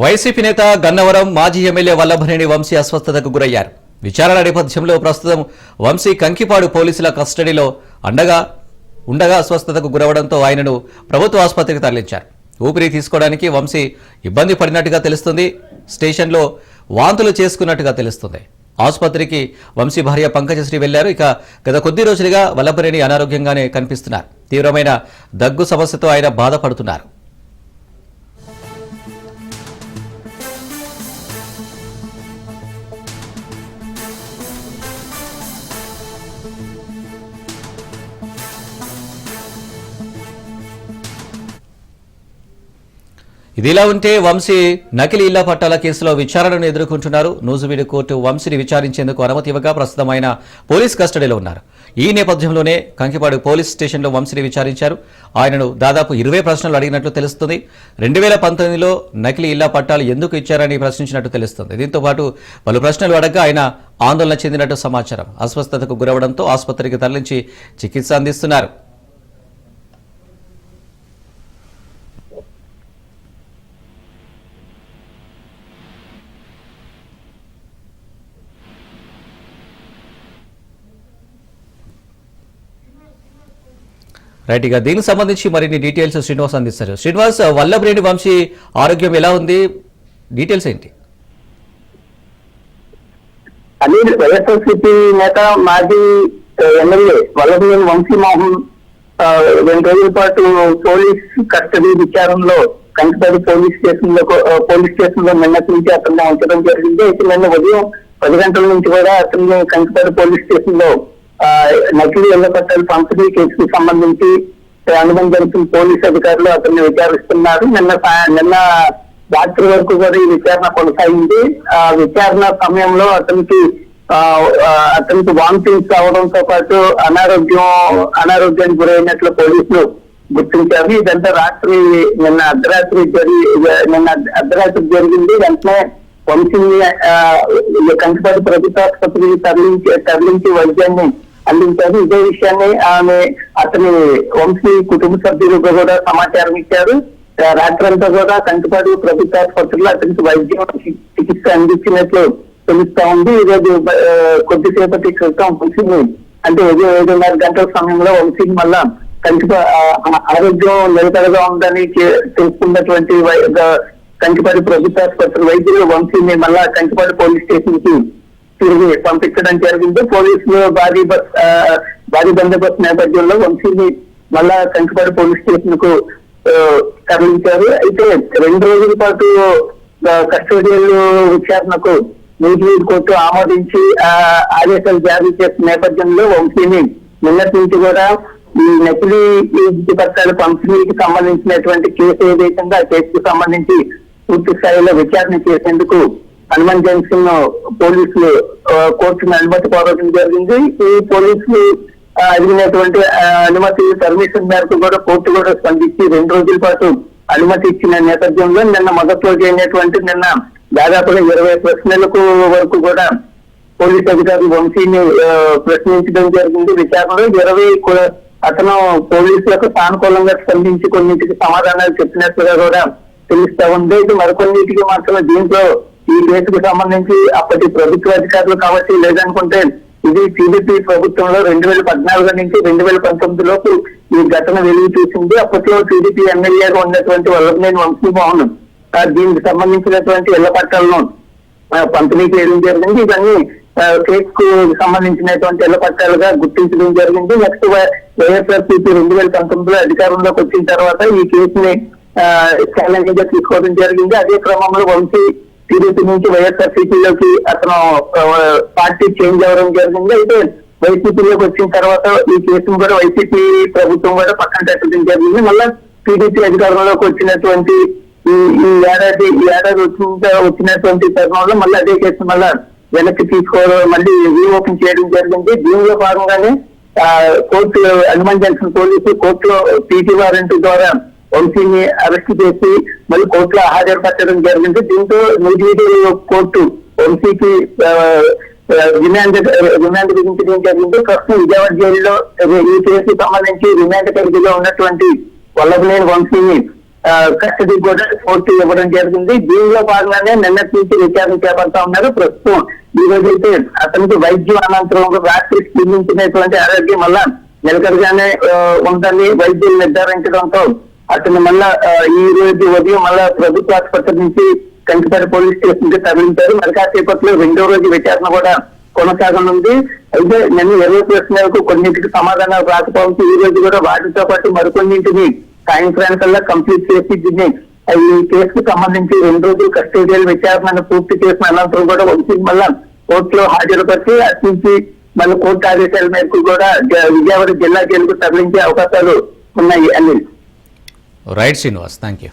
YCP నేత గన్నవరం మాజీ MLA Vallabhaneni Vamsi అస్వస్థతకు గురయ్యారు. విచారణ నేపథ్యంలో ప్రస్తుతం వంశీ కంకిపాడు పోలీసుల కస్టడీలో అండగా ఉండగా అస్వస్థతకు గురవడంతో ఆయనను ప్రభుత్వ ఆసుపత్రికి తరలించారు. ఊపిరి తీసుకోవడానికి వంశీ ఇబ్బంది పడినట్టుగా తెలుస్తుంది. స్టేషన్లో వాంతులు చేసుకున్నట్టుగా తెలుస్తుంది. ఆసుపత్రికి వంశీ భార్య పంకజశ్రీ వెళ్ళారు. ఇక గత కొద్ది రోజులుగా వల్లభనేని అనారోగ్యంగానే కనిపిస్తున్నారు. తీవ్రమైన దగ్గు సమస్యతో ఆయన బాధపడుతున్నారు. ఇదిలా ఉంటే వంశీ నకిలీ ఇళ్ళ పట్టాల కేసులో విచారణను ఎదుర్కొంటున్నారు. నూజువీడు కోర్టు వంశీని విచారించేందుకు అనుమతి ఇవ్వగా ప్రస్తుతం ఆయన పోలీస్ కస్టడీలో ఉన్నారు. ఈ నేపథ్యంలోనే కంకిపాడు పోలీస్ స్టేషన్లో వంశీని విచారించారు. ఆయనను దాదాపు ఇరవై ప్రశ్నలు అడిగినట్లు తెలుస్తుంది. రెండు వేల పంతొమ్మిదిలో నకిలీ ఇళ్ళ పట్టాలు ఎందుకు ఇచ్చారని ప్రశ్నించినట్టు తెలుస్తుంది. దీంతో పాటు పలు ప్రశ్నలు అడగగా ఆయన ఆందోళన చెందినట్టు సమాచారం. అస్వస్థతకు గురవడంతో ఆసుపత్రికి తరలించి చికిత్స అందిస్తున్నారు. రైట్ ఇక దీనికి సంబంధించి మరిన్ని డీటెయిల్స్ శ్రీనివాస్ అందిస్తారు. శ్రీనివాస్ వల్లభరేణి వంశీ ఆరోగ్యం ఎలా ఉంది? డీటెయిల్స్ ఏంటి? అనిల్ వైఎస్ఆర్సీపీ నేత మాజీ ఎమ్మెల్యే వల్లభనేని వంశీమోహన్ రెండు రోజుల పాటు పోలీస్ కస్టడీ విచారణలో కంకిపేట పోలీస్ స్టేషన్లో పోలీస్ స్టేషన్లో నిన్నటి నుంచి అతన్ని ఉంచడం జరిగింది. అయితే నిన్న ఉదయం పది గంటల నుంచి కూడా అతన్ని కంకిపేట పోలీస్ స్టేషన్లో నకిలీ ఇళ్ళ పట్టాలు పంపిణీ కేసుకు సంబంధించి అనుబంధ జరుగుతున్న పోలీస్ అధికారులు అతన్ని విచారిస్తున్నారు. నిన్న నిన్న రాత్రి వరకు కూడా ఈ విచారణ కొనసాగింది. ఆ విచారణ సమయంలో అతనికి అతనికి వామిటింగ్స్ అవడంతో పాటు అనారోగ్యం అనారోగ్యానికి గురైనట్లు పోలీసులు గుర్తించారు. ఇదంతా రాత్రి నిన్న అర్ధరాత్రి జరిగి నిన్న అర్ధరాత్రి జరిగింది. వెంటనే వంశీని కంటిపాటి ప్రభుత్వ ఆసుపత్రికి తరలించి తరలించి వైద్యాన్ని అందించారు ఇదే విషయాన్ని ఆమె అతని వంశీ కుటుంబ సభ్యులకు కూడా సమాచారం ఇచ్చారు ఆ, రాత్రంతా కూడా కంటిపాడు ప్రభుత్వ ఆసుపత్రిలో అతనికి వైద్యం చికిత్స అందించినట్లు తెలుస్తా ఉంది ఈరోజు రోజు కొద్దిసేపటి క్రితం వంశీని అంటే ఉదయం ఏడున్నర గంటల సమయంలో వంశీని మళ్ళా కంటిపా ఆరోగ్యం నిలకడగా ఉందని తెలుసుకున్నటువంటి వై- ప్రభుత్వ ఆసుపత్రి వైద్యులు వంశీని మళ్ళా కంటిపాడు పోలీస్ స్టేషన్కి తిరిగి పంపించడం జరిగింది. పోలీసులు భారీ భారీ బందోబస్తు నేపథ్యంలో వంశీని మళ్ళా కంకిపాడు పోలీస్ స్టేషన్కు తరలించారు. అయితే రెండు రోజుల పాటు కస్టోడియల్ విచారణకు న్యూజిలాండ్ కోర్టు ఆమోదించి ఆ, ఆదేశాలు జారీ చేసిన నేపథ్యంలో వంశీని నిన్నటి నుంచి కూడా ఈ నకిలీ ఇంటి పంపిణీకి సంబంధించినటువంటి కేసు ఏదైతే ఆ కేసుకు సంబంధించి పూర్తి స్థాయిలో విచారణ చేసేందుకు హనుమాన్ జంక్షన్ పోలీసులు కోర్టును అనుమతి కోరడం జరిగింది. ఈ పోలీసులు అడిగినటువంటి అనుమతి పర్మిషన్ మేరకు కూడా కోర్టు కూడా స్పందించి రెండు రోజుల పాటు అనుమతి ఇచ్చిన నేపథ్యంలో నిన్న మొదటి రోజు అయినటువంటి నిన్న దాదాపుగా ఇరవై ప్రశ్నలకు వరకు కూడా పోలీస్ అధికారులు వంశీని ప్రశ్నించడం జరిగింది. విచారణలో ఇరవై అతను పోలీసులకు సానుకూలంగా స్పందించి కొన్నింటికి సమాధానాలు చెప్పినట్లుగా కూడా తెలుస్తా ఉంది. ఇది మరికొన్నిటికి మాత్రం దీంట్లో ఈ కేసుకు సంబంధించి అప్పటి ప్రభుత్వ అధికారులు కావచ్చు లేదనుకుంటే ఇది టీడీపీ ప్రభుత్వంలో రెండు వేల పద్నాలుగు నుంచి రెండు వేల పంతొమ్మిది లోపు ఈ ఘటన వెలుగు చూసింది. అప్పట్లో టీడీపీ ఎమ్మెల్యేగా ఉన్నటువంటి వల్లభనేని వంశీమోహన్ దీనికి సంబంధించినటువంటి ఇళ్ళ పట్టాలను పంపిణీ చేయడం జరిగింది. ఇవన్నీ కేక్కు సంబంధించినటువంటి ఇళ్ళ పట్టాలుగా గుర్తించడం జరిగింది. నెక్స్ట్ వైఎస్ఆర్సీపీ రెండు వేల పంతొమ్మిదిలో అధికారంలోకి వచ్చిన తర్వాత ఈ కేసుని ఛాలెంజ్గా తీసుకోవడం జరిగింది. అదే క్రమంలో వంశీ టీడీపీ నుంచి వైఎస్ఆర్సీపీలోకి అతను పార్టీ చేంజ్ అవ్వడం జరిగింది. అయితే వైసీపీలోకి వచ్చిన తర్వాత ఈ కేసును కూడా వైసీపీ ప్రభుత్వం కూడా పక్కన పెట్టడం జరిగింది. మళ్ళా టీడీపీ అధికారంలోకి వచ్చినటువంటి ఈ ఈ ఏడాది ఈ ఏడాది వచ్చిన వచ్చినటువంటి తరుణంలో మళ్ళీ అదే కేసు మళ్ళా వెనక్కి తీసుకోవడం మళ్ళీ రీఓపెన్ చేయడం జరిగింది. దీనిలో భాగంగానే కోర్టు హనుమాన్ జంక్షన్ పోలీసు కోర్టులో పీటీ వారెంట్ ద్వారా వంశీని అరెస్ట్ చేసి మళ్ళీ కోర్టులో హాజరుపరచడం జరిగింది. దీంతో న్యూఢిల్లీ కోర్టు వంశీకి రిమాండ్ రిమాండ్ విధించడం జరిగింది. ప్రస్తుతం విజయవాడ జైల్లో ఈ కేసుకు సంబంధించి రిమాండ్ పరిధిలో ఉన్నటువంటి వల్లభనేని వంశీని కస్టడీ కూడా కోర్టు ఇవ్వడం జరిగింది. దీనిలో భాగంగానే నిన్నటి నుంచి విచారణ చేపడతా ఉన్నారు. ప్రస్తుతం ఈ రోజు అయితే అతనికి వైద్యం అనంతరం రాత్రి క్షీణించినటువంటి ఆరోగ్యం వల్ల నిలకడగానే ఉందని వైద్యులు నిర్ధారించడంతో అతను మళ్ళా ఈ రోజు ఉదయం మళ్ళా ప్రభుత్వ ఆసుపత్రి నుంచి కంకిపేట పోలీస్ స్టేషన్కి తరలించారు. మరి కాసేపట్లో రెండో రోజు విచారణ కూడా కొనసాగనుంది. అయితే నిన్న ఇరవై ప్రశ్నలకు కొన్నింటికి సమాధానాలు రాకపోవడంతో ఈ రోజు కూడా వాటితో పాటు మరికొన్నింటిని సాయంత్రం కల్లా కంప్లీట్ చేసి దీన్ని ఈ కేసుకు సంబంధించి రెండు రోజులు కస్టడియల్ విచారణ పూర్తి చేసిన అనంతరం కూడా వచ్చి మళ్ళా కోర్టులో హాజరుపరిచి అటు నుంచి మళ్ళీ కోర్టు ఆదేశాల మేరకు కూడా విజయవాడ జిల్లా జైలుకు తరలించే అవకాశాలు ఉన్నాయి Anil right Srinivas thank you